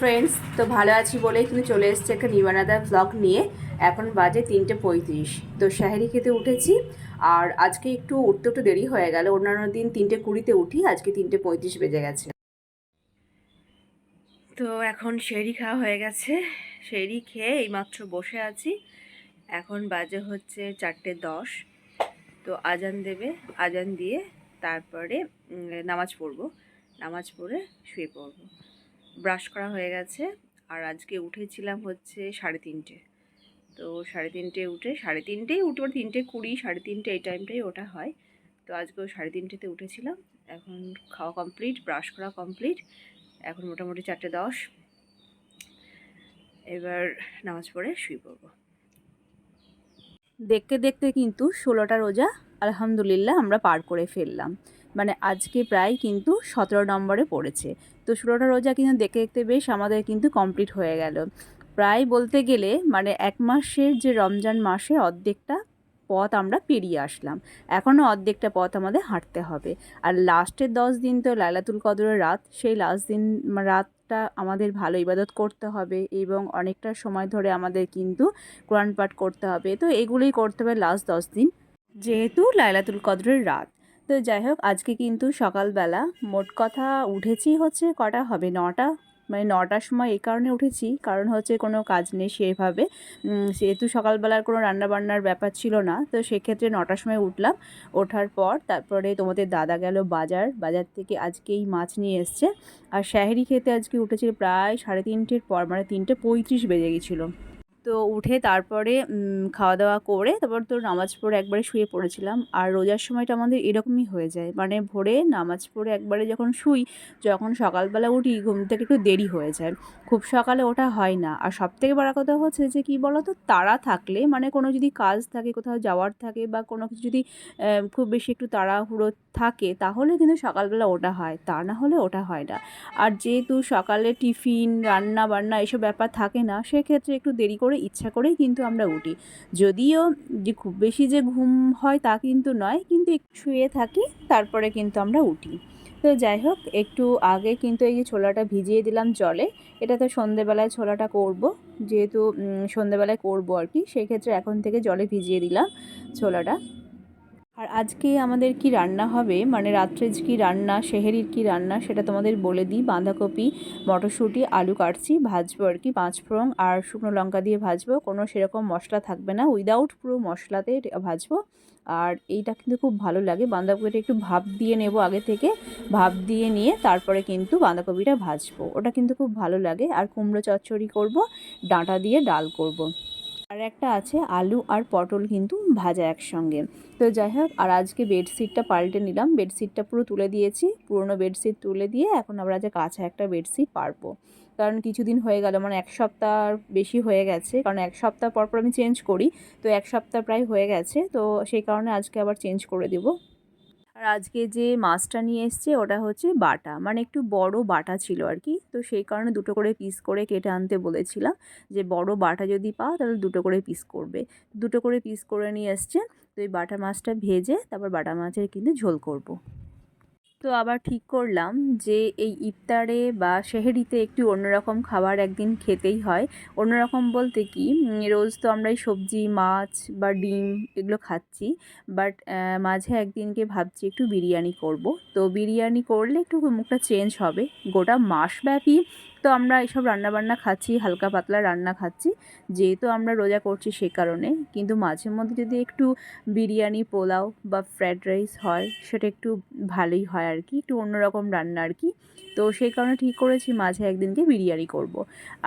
Friends তো ভালো আছি বলেই কিন্তু চলে এসছে একটা নিবানাদার ব্লগ নিয়ে। এখন বাজে তিনটে পঁয়ত্রিশ। তো শাহেরি খেতে উঠেছি, আর আজকে একটু উঠতে একটু দেরি হয়ে গেল। অন্যান্য দিন তিনটে কুড়িতে উঠি, আজকে তিনটে পঁয়ত্রিশ বেজে গেছে। তো এখন শেরি খাওয়া হয়ে গেছে। শেরি খেয়ে এইমাত্র বসে আছি। এখন বাজে হচ্ছে চারটে দশ। তো আজান দেবে, আজান দিয়ে তারপরে নামাজ পড়ব। নামাজ পড়ে শুয়ে পড়ব। ব্রাশ করা হয়ে গেছে। আর আজকে উঠেছিলাম হচ্ছে সাড়ে তিনটে। তো সাড়ে তিনটে উঠে, সাড়ে তিনটেই উঠে ওর তিনটে কুড়ি, সাড়ে তিনটে এই টাইমটাই ওটা হয়। তো আজকেও সাড়ে তিনটেতে উঠেছিলাম। এখন খাওয়া কমপ্লিট ব্রাশ করা কমপ্লিট এখন মোটামুটি চারটে দশ। এবার নামাজ পড়ে শুয়ে পড়ব। দেখতে দেখতে কিন্তু ষোলোটা রোজা, আলহামদুলিল্লাহ, আমরা পার করে ফেললাম। মানে আজকে প্রায় কিন্তু সতেরো নম্বরে পড়েছে। তো ষোলোটা রোজা কিন্তু দেখতে দেখতে বেশ আমাদের কিন্তু কমপ্লিট হয়ে গেল। প্রায় বলতে গেলে মানে এক মাসের যে রমজান মাসের অর্ধেকটা পথ আমরা পেরিয়ে আসলাম। এখনও অর্ধেকটা পথ আমাদের হাঁটতে হবে। আর লাস্টের দশ দিন তো লাইলাতুল কদরের রাত, সেই লাস্ট দিন রাতটা আমাদের ভালো ইবাদত করতে হবে এবং অনেকটা সময় ধরে আমাদের কিন্তু কোরআন পাঠ করতে হবে। তো এগুলোই করতে হবে লাস্ট দশ দিন। যেহেতু লাইলাতুল কদরের রাত তো যাই হোক, আজকে কিন্তু সকালবেলা মোট কথা উঠেছি হচ্ছে কটা হবে? নটা। মানে নটার সময় এই কারণে উঠেছি, কারণ হচ্ছে কোনো কাজ নেই সেভাবে। সেহেতু সকালবেলার কোনো রান্নাবান্নার ব্যাপার ছিল না, তো সেক্ষেত্রে নটার সময় উঠলাম। ওঠার পর তারপরে তোমাদের দাদা গেল বাজার। বাজার থেকে আজকেই মাছ নিয়ে এসছে। আর শাহেরি খেতে আজকে উঠেছিল প্রায় সাড়ে তিনটের পর মানে তিনটে পঁয়ত্রিশ বেজে গেছিল। তো উঠে তারপরে খাওয়া দাওয়া করে তারপর তো নামাজ পড়ে একবারে শুয়ে পড়েছিলাম। আর রোজার সময়টা আমাদের এরকমই হয়ে যায়। মানে ভোরে নামাজ পড়ে একবারে যখন শুই, যখন সকালবেলা উঠি ঘুম থেকে একটু দেরি হয়ে যায়। খুব সকালে ওটা হয় না। আর সব থেকে বড় কথা হচ্ছে যে, কি বলো তো তাড়া থাকলে মানে কোনো যদি কাজ থাকে, কোথাও যাওয়ার থাকে বা কোনো কিছু যদি খুব বেশি একটু তাড়াহুড়ো থাকে, তাহলে কিন্তু সকালবেলা ওটা হয়। তা না হলে ওটা হয় না। আর যেহেতু সকালে টিফিন রান্না বান্না এসব ব্যাপার থাকে না, সেক্ষেত্রে একটু দেরি করে ইচ্ছা করেই কিন্তু আমরা উঠি। যদিও যে খুব বেশি যে ঘুম হয় তা কিন্তু নয়, কিন্তু একটু শুয়ে থাকি, তারপরে কিন্তু আমরা উঠি। তো যাই হোক, একটু আগে কিন্তু এই যে ছোলাটা ভিজিয়ে দিলাম জলে, এটা তো সন্ধেবেলায় ছোলাটা করব, যেহেতু সন্ধেবেলায় করব আর কি সেক্ষেত্রে এখন থেকে জলে ভিজিয়ে দিলাম ছোলাটা। আর আজকে আমাদের কি রান্না হবে? মানে রাত্রে কি রান্না, সেহেরির কি রান্না সেটা তোমাদের বলে দিই। বাঁধাকপি, মটরশুঁটি, আলু কাটছি, ভাজবো আর কি পাঁচ ফোড়ন। আর শুকনো লঙ্কা দিয়ে ভাজবো, কোনো সেরকম মশলা থাকবে না। উইদাউট পুরো মশলাতে ভাজবো। আর এইটা কিন্তু খুব ভালো লাগে। বাঁধাকপিটা একটু ভাপ দিয়ে নেব আগে থেকে। ভাপ দিয়ে নিয়ে তারপরে কিন্তু বাঁধাকপিটা ভাজবো। ওটা কিন্তু খুব ভালো লাগে। আর কুমড়ো চচ্চড়ি করব, ডাঁটা দিয়ে ডাল করব। আর একটা আছে আলু আর পটল কিন্তু ভাজা একসঙ্গে। তো যাই হোক, আর আজকে বেডশিটটা পাল্টে নিলাম। বেডশিটটা পুরো তুলে দিয়েছি, পুরনো বেডশিট তুলে দিয়ে এখন আমরা যে কাঁচা একটা বেডশিট পারব। কারণ কিছুদিন হয়ে গেল মানে এক সপ্তাহ বেশি হয়ে গেছে, কারণ এক সপ্তাহ পর পর আমি চেঞ্জ করি, তো এক সপ্তাহ প্রায় হয়ে গেছে, তো সেই কারণে আজকে আবার চেঞ্জ করে দেবো। আর আজকে যে মাছটা নিয়ে এসছে ওটা হচ্ছে বাটা। মানে একটু বড় বাটা ছিল আর কি। তো সেই কারণে দুটো করে পিস করে কেটে আনতে বলেছিলাম যে বড় বাটা যদি পাও তাহলে দুটো করে পিস করবে। দুটো করে পিস করে নিয়ে এসছে। তো এই বাটা মাছটা ভেজে তারপর বাটা মাছের কিন্তু ঝোল করব। তো আবার ঠিক করলাম যে এই ইফতারে বা সেহেরিতে একটু অন্যরকম খাবার একদিন খেতেই হয়। অন্যরকম বলতে কি রোজ তো আমরা এই সবজি, মাছ বা ডিম এগুলো খাচ্ছি। বাট মাঝে একদিনকে ভাবছি একটু বিরিয়ানি করব। তো বিরিয়ানি করলে একটু মুখটা চেঞ্জ হবে। গোটা মাসব্যাপী তো আমরা এইসব রান্নাবান্না খাচ্ছি, হালকা পাতলা রান্না খাচ্ছি। যেহেতু আমরা রোজা করছি সে কারণে, কিন্তু মাঝে মধ্যে যদি একটু বিরিয়ানি, পোলাও বা ফ্রায়েড রাইস হয়, সেটা একটু ভালোই হয় আর কি, একটু অন্যরকম রান্না আর কি। তো সেই কারণে ঠিক করেছি মাঝে একদিনকে বিরিয়ানি করব।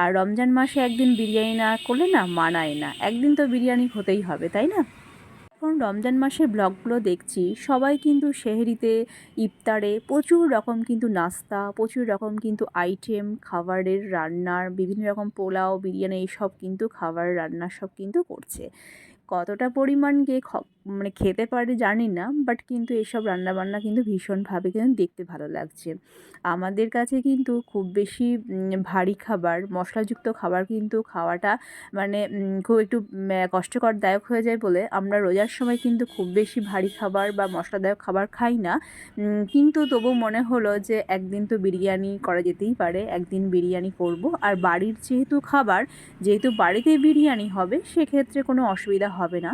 আর রমজান মাসে একদিন বিরিয়ানি না করলে না মানায় না। একদিন তো বিরিয়ানি হতেই হবে, তাই না? এখন রমজান মাসের ব্লগগুলো দেখছি, সবাই কিন্তু শেহরিতে ইফতারে প্রচুর রকম কিন্তু নাস্তা, প্রচুর রকম কিন্তু আইটেম খাবারের রান্নার বিভিন্ন রকম পোলাও, বিরিয়ানি, এইসব কিন্তু খাবার, রান্না সব কিন্তু করছে। কতটা পরিমাণ খ- মানে খেতে পারি জানি না বাট কিন্তু এসব রান্নাবান্না কিন্তু ভীষণভাবে কিন্তু দেখতে ভালো লাগছে। আমাদের কাছে কিন্তু খুব বেশি ভারী খাবার, মশলাযুক্ত খাবার কিন্তু খাওয়াটা মানে খুব একটু কষ্টকরদায়ক হয়ে যায় বলে আমরা রোজার সময় কিন্তু খুব বেশি ভারী খাবার বা মশলাদায়ক খাবার খাই না। কিন্তু তবু মনে হলো যে একদিন তো বিরিয়ানি করা যেতেই পারে, একদিন বিরিয়ানি করব। আর বাড়ির যেহেতু খাবার, যেহেতু বাড়িতে বিরিয়ানি হবে, সেক্ষেত্রে কোনো অসুবিধা হবে না।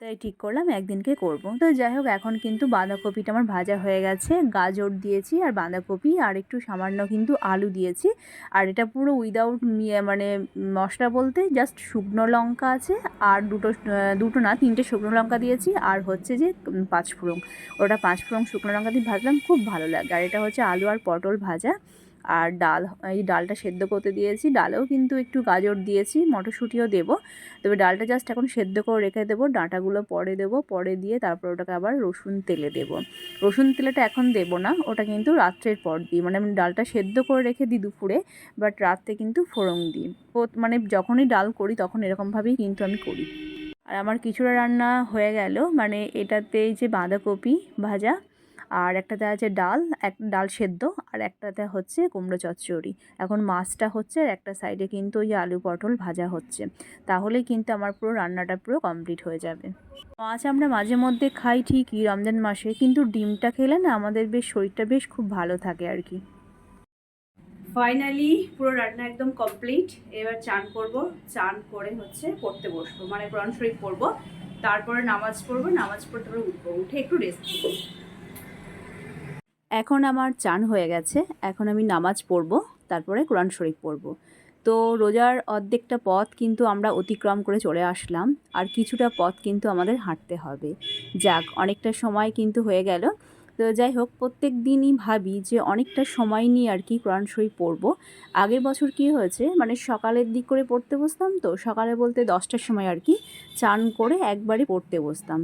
তাই ঠিক করলাম, একদিনকে করব। তো যাই হোক, এখন কিন্তু বাঁধাকপিটা আমার ভাজা হয়ে গেছে। গাজর দিয়েছি আর বাঁধাকপি, আর একটু সামান্য কিন্তু আলু দিয়েছি। আর এটা পুরো উইদাউট মানে মশলা বলতে জাস্ট শুকনো লঙ্কা আছে, আর দুটো দুটো না, তিনটে শুকনো লঙ্কা দিয়েছি। আর হচ্ছে যে পাঁচফোড়ন। ওটা পাঁচফোড়ন শুকনো লঙ্কা দিয়ে ভাজলাম, খুব ভালো লাগে। আর এটা হচ্ছে আলু আর পটল ভাজা। আর ডাল, এই ডালটা সেদ্ধ করতে দিয়েছি। ডালেও কিন্তু একটু গাজর দিয়েছি, মটরশুঁটিও দেবো। তবে ডালটা জাস্ট এখন সেদ্ধ করে রেখে দেবো, ডাঁটাগুলো পরে দেবো, পরে দিয়ে তারপর ওটাকে আবার রসুন তেলে দেবো। রসুন তেলেটা এখন দেবো না, ওটা কিন্তু রাত্রের পর দিই। মানে আমি ডালটা সেদ্ধ করে রেখে দিই দুপুরে বাট রাত্রে কিন্তু ফোড়ন দিই। মানে যখনই ডাল করি তখন এরকমভাবেই কিন্তু আমি করি। আর আমার কিছুটা রান্না হয়ে গেল মানে এটাতে যে বাঁধাকপি ভাজা আর একটাতে আছে ডাল, এক, ডাল সেদ্ধ আর একটাতে হচ্ছে কুমড়ো চচ্চড়ি। এখন মাছটা হচ্ছে আর একটা সাইডে কিন্তু ওই আলু পটল ভাজা হচ্ছে। তাহলেই কিন্তু আমার পুরো রান্নাটা পুরো কমপ্লিট হয়ে যাবে। মাছ আমরা মাঝে মধ্যে খাই ঠিকই রমজান মাসে, কিন্তু ডিমটা খেলে না আমাদের বেশ শরীরটা বেশ খুব ভালো থাকে আর কি। ফাইনালি পুরো রান্না একদম কমপ্লিট এবার চান করব, চান করে হচ্ছে পড়তে বসবো। মানে কোরআন শরীফ পড়ব, তারপরে নামাজ পড়ব, নামাজ পড়তে পরে উঠবো। উঠে একটু রেস্ট নেব। এখন আমার চান হয়ে গেছে, এখন আমি নামাজ পড়ব, তারপরে কোরআন শরীফ পড়ব। তো রোজার অর্ধেকটা পথ কিন্তু আমরা অতিক্রম করে চলে আসলাম, আর কিছুটা পথ কিন্তু আমাদের হাঁটতে হবে। যাক, অনেকটা সময় কিন্তু হয়ে গেল। তো যাই হোক, প্রত্যেক দিনই ভাবি যে অনেকটা সময় নিয়ে আর কি কোরআন শরীফ পড়ব। আগের বছর কি হয়েছে মানে সকালের দিক করে পড়তে বসতাম তো, সকালে বলতে দশটার সময় আর কি চান করে একবারে পড়তে বসতাম।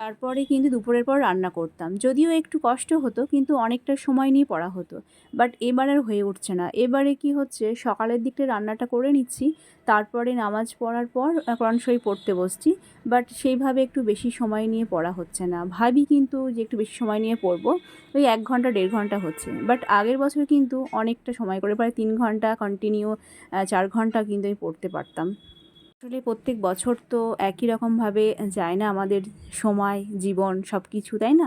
তারপরে কিন্তু দুপুরের পর রান্না করতাম। যদিও একটু কষ্ট হতো, কিন্তু অনেকটা সময় নিয়ে পড়া হতো। বাট এবার আর হয়ে উঠছে না। এবারে কি হচ্ছে, সকালের দিকটা রান্নাটা করে নিচ্ছি, তারপরে নামাজ পড়ার পর কোরআন শরীফ পড়তে বসছি। বাট সেইভাবে একটু বেশি সময় নিয়ে পড়া হচ্ছে না। ভাবি কিন্তু যে একটু বেশি সময় নিয়ে পড়ব, ওই এক ঘণ্টা, দেড় ঘণ্টা হচ্ছে। বাট আগের বছর কিন্তু অনেকটা সময় করে, প্রায় তিন ঘণ্টা কন্টিনিউ চার ঘণ্টা কিন্তু আমি পড়তে পারতাম। আসলে প্রত্যেক বছর তো একই রকমভাবে যায় না আমাদের সময়, জীবন সব কিছু তাই না?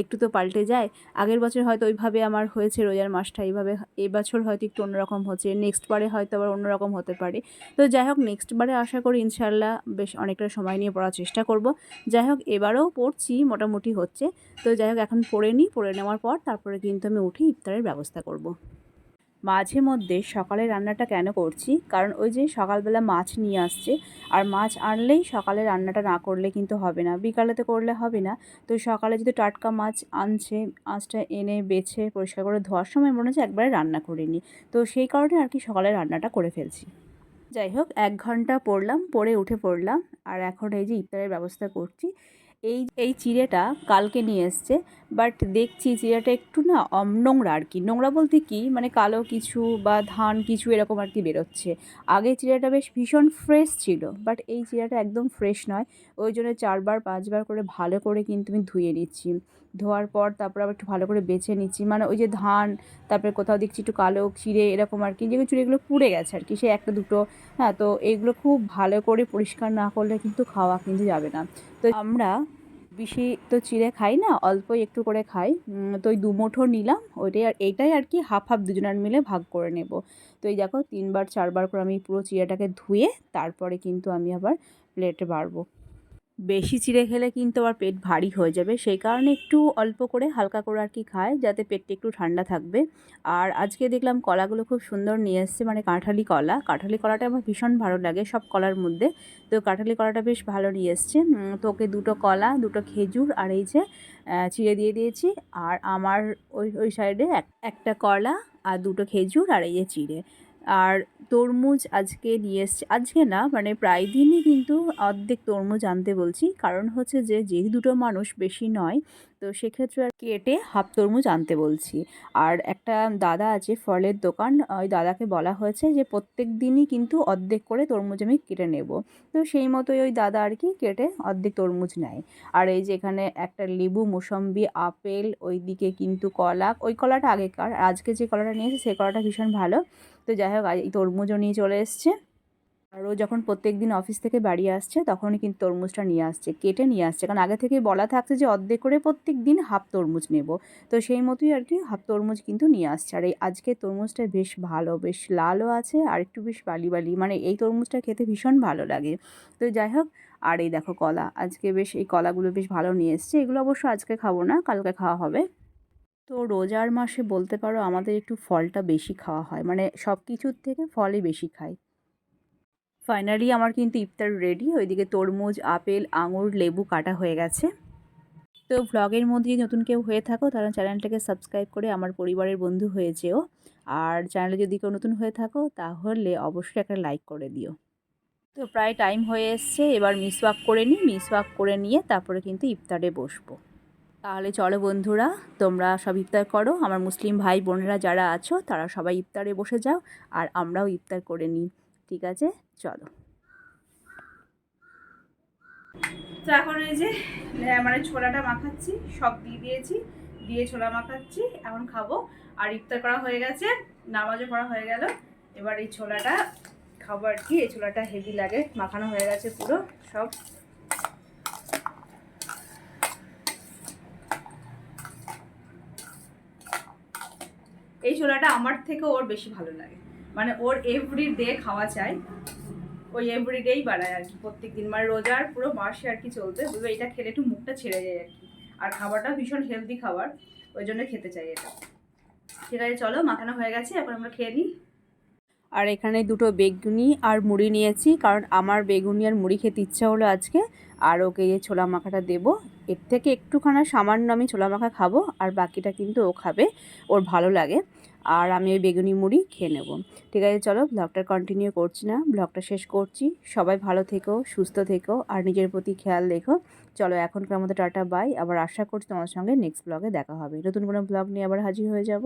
একটু তো পাল্টে যায়। আগের বছর হয়তো ওইভাবে আমার হয়েছে, রোজার মাসটা এইভাবে, এবছর হয়তো একটু অন্যরকম হচ্ছে নেক্সট বারে হয়তো আবার অন্যরকম হতে পারে। তো যাই হোক নেক্সট বারে আশা করি ইনশাল্লাহ বেশ অনেকটা সময় নিয়ে পড়ার চেষ্টা করব। যাই হোক, এবারেও পড়ছি, মোটামুটি হচ্ছে। তো যাই হোক, এখন পড়ে নিই, পড়ে নেওয়ার পর তারপরে কিন্তু আমি উঠে ইফতারের ব্যবস্থা করব। মাঝে মধ্যে সকালে রান্নাটা কেন করছি? কারণ ওই যে সকালবেলা মাছ নিয়ে আসছে, আর মাছ আনলেই সকালে রান্নাটা না করলে কিন্তু হবে না। বিকালেতে করলে হবে না। তো সকালে যদি টাটকা মাছ আনছে, মাছটা এনে বেছে পরিষ্কার করে ধোয়ার সময় মনে হচ্ছে একবারে রান্না করে নিই তো সেই কারণে আর কি সকালে রান্নাটা করে ফেলছি। যাই হোক, এক ঘণ্টা পড়লাম, পড়ে উঠে পড়লাম, আর এখন এই যে ইফতারের ব্যবস্থা করছি। এই এই চিড়েটা কালকে নিয়ে এসছে বাট দেখছি চিড়েটা একটু না নোংরা আর কি। নোংরা বলতে কি? মানে কালো কিছু বা ধান কিছু এরকম আর কি বেরোচ্ছে। আগে চিড়েটা বেশ ভীষণ ফ্রেশ ছিল বাট এই চিড়েটা একদম ফ্রেশ নয়। ওই জন্য চারবার, পাঁচবার করে ভালো করে কিন্তু আমি ধুয়ে নিচ্ছি। ধোয়ার পর তারপর আবার একটু ভালো করে বেছে নিচ্ছি। মানে ওই যে ধান, তারপরে কোথাও দেখছি একটু কালো চিড়ে এরকম আর কি যেগুলো চুড়িগুলো পুড়ে গেছে আর কি। সে একটা দুটো হ্যাঁ তো এইগুলো খুব ভালো করে পরিষ্কার না করলে কিন্তু খাওয়া কিন্তু যাবে না। তো আমরা বেশি তো চিড়ে খাই না, অল্পই একটু করে খাই। তো ওই দুমুঠো নিলাম, ওইটাই আর এইটাই আর কি হাফ হাফ দুজনের মিলে ভাগ করে নেব। তো এই দেখো, তিনবার, চারবার করে আমি পুরো চিড়াটাকে ধুয়ে তারপরে কিন্তু আমি আবার প্লেটে বাড়বো। বেশি চিড়ে খেলে কিন্তু আবার পেট ভারী হয়ে যাবে। সেই কারণে একটু অল্প করে হালকা করে আর কি খায় যাতে পেটটা একটু ঠান্ডা থাকবে। আর আজকে দেখলাম কলাগুলো খুব সুন্দর নিয়ে এসছে মানে কাঁঠালি কলা। কাঁঠালি কলাটা আমার ভীষণ ভালো লাগে সব কলার মধ্যে। তো কাঁঠালি কলাটা বেশ ভালো নিয়ে এসছে। তো ওকে দুটো কলা, দুটো খেজুর আর এই যে চিড়ে দিয়ে দিয়েছি। আর আমার ওই ওই সাইডে একটা কলা আর দুটো খেজুর আর এই যে চিড়ে। আর তরমুজ আজকে নিয়ে এসছে। আজকে না মানে প্রায় দিনই কিন্তু অর্ধেক তরমুজ আনতে বলছি। কারণ হচ্ছে যে, যেহেতু দুটো মানুষ বেশি নয়, তো সেক্ষেত্রে আর কেটে হাফ তরমুজ আনতে বলছি। আর একটা দাদা আছে ফলের দোকান, ওই দাদাকে বলা হয়েছে যে, প্রত্যেক দিনই কিন্তু অর্ধেক করে তরমুজ আমি কেটে নেব। তো সেই মতোই ওই দাদা আর কি কেটে অর্ধেক তরমুজ নেয়। আর এই যে এখানে একটা লেবু, মোসম্বি, আপেল, ওইদিকে কিন্তু কলা ওই কলাটা আগেকার, আজকে যে কলাটা নিয়েছে সেই কলাটা ভীষণ ভালো। তো যাই হোক এই তরমুজও নিয়ে চলে এসছে। আর ও যখন প্রত্যেক দিন অফিস থেকে বাড়ি আসছে, তখনই কিন্তু তরমুজটা নিয়ে আসছে, কেটে নিয়ে আসছে। কারণ আগে থেকে বলা থাকছে যে, অর্ধেক করে প্রত্যেক দিন হাফ তরমুজ নেব। তো সেই মতোই আর কি হাফ তরমুজ কিন্তু নিয়ে আসছে। আর এই আজকে তরমুজটা বেশ ভালো, বেশ লালও আছে আর একটু বেশ বালি বালি মানে এই তরমুজটা খেতে ভীষণ ভালো লাগে। তো যাই হোক, আর এই দেখো কলা। আজকে বেশ এই কলাগুলো বেশ ভালো নিয়ে এসছে। এগুলো অবশ্য আজকে খাব না, কালকে খাওয়া হবে। তো রোজার মাসে বলতে পারো আমাদের একটু ফলটা বেশি খাওয়া হয়। মানে সব কিছুর থেকে ফলই বেশি খাই। ফাইনালি আমার কিন্তু ইফতার রেডি ওইদিকে তরমুজ, আপেল, আঙুর, লেবু কাটা হয়ে গেছে। তো ভ্লগের মধ্যে নতুন কেউ হয়ে থাকো, তাহলে চ্যানেলটাকে সাবস্ক্রাইব করে আমার পরিবারের বন্ধু হয়ে যেও। আর চ্যানেলে যদি কেউ নতুন হয়ে থাকো, তাহলে অবশ্যই একটা লাইক করে দিও। তো প্রায় টাইম হয়ে এসছে, এবার মিসওয়াক করে নিই। মিসওয়াক করে নিয়ে তারপরে কিন্তু ইফতারে বসবো। তাহলে চলো বন্ধুরা, তোমরা সব ইফতার করো। আমার মুসলিম ভাই বোনেরা যারা আছো, তারা সবাই ইফতারে বসে যাও, আর আমরাও ইফতার করে নিই। ঠিক আছে? চলো। তো এখন এই যে মানে ছোলাটা মাখাচ্ছি, সব দিয়ে দিয়েছি, দিয়ে ছোলা মাখাচ্ছি, এখন খাব। আর ইফতার করা হয়ে গেছে, নামাজও পড়া হয়ে গেল। এবার এই ছোলাটা খাব আর কি, এই ছোলাটা হেভি লাগে, মাখানো হয়ে গেছে পুরো, সব। এই ছোলাটা আমার থেকে ওর বেশি ভালো লাগে। মানে ওর এভরি ডে খাওয়া চাই ওই এভরিডেই বাড়ায় আর কি। প্রত্যেক দিন মানে রোজার পুরো মাসে আর কি চলতে বুঝবে এটা খেলে একটু মুখটা ছেড়ে যায় আর কি। আর খাবারটা ভীষণ হেলদি খাবার, ওই জন্য খেতে চাই এটা। ঠিক আছে, চলো, মাখানো হয়ে গেছে, এখন আমরা খেয়ে নিই। আর এখানে দুটো বেগুনি আর মুড়ি নিয়েছি, কারণ আমার বেগুনি আর মুড়ি খেতে ইচ্ছা হলো আজকে। আর ওকে এই ছোলা মাখাটা দেবো। এর থেকে একটুখানা সামান্য আমি ছোলা মাখা খাব, আর বাকিটা কিন্তু ও খাবে, ওর ভালো লাগে। আর আমি ওই বেগুনি মুড়ি খেয়ে নেব। ঠিক আছে, চলো ব্লগটা কন্টিনিউ করছি না, ব্লগটা শেষ করছি। সবাই ভালো থেকো, সুস্থ থেকো, আর নিজের প্রতি খেয়াল রেখো। চলো এখনকার মতো টাটা বাই আবার আশা করছি তোমার সঙ্গে নেক্সট ব্লগে দেখা হবে। নতুন কোনো ব্লগ নিয়ে আবার হাজির হয়ে যাব।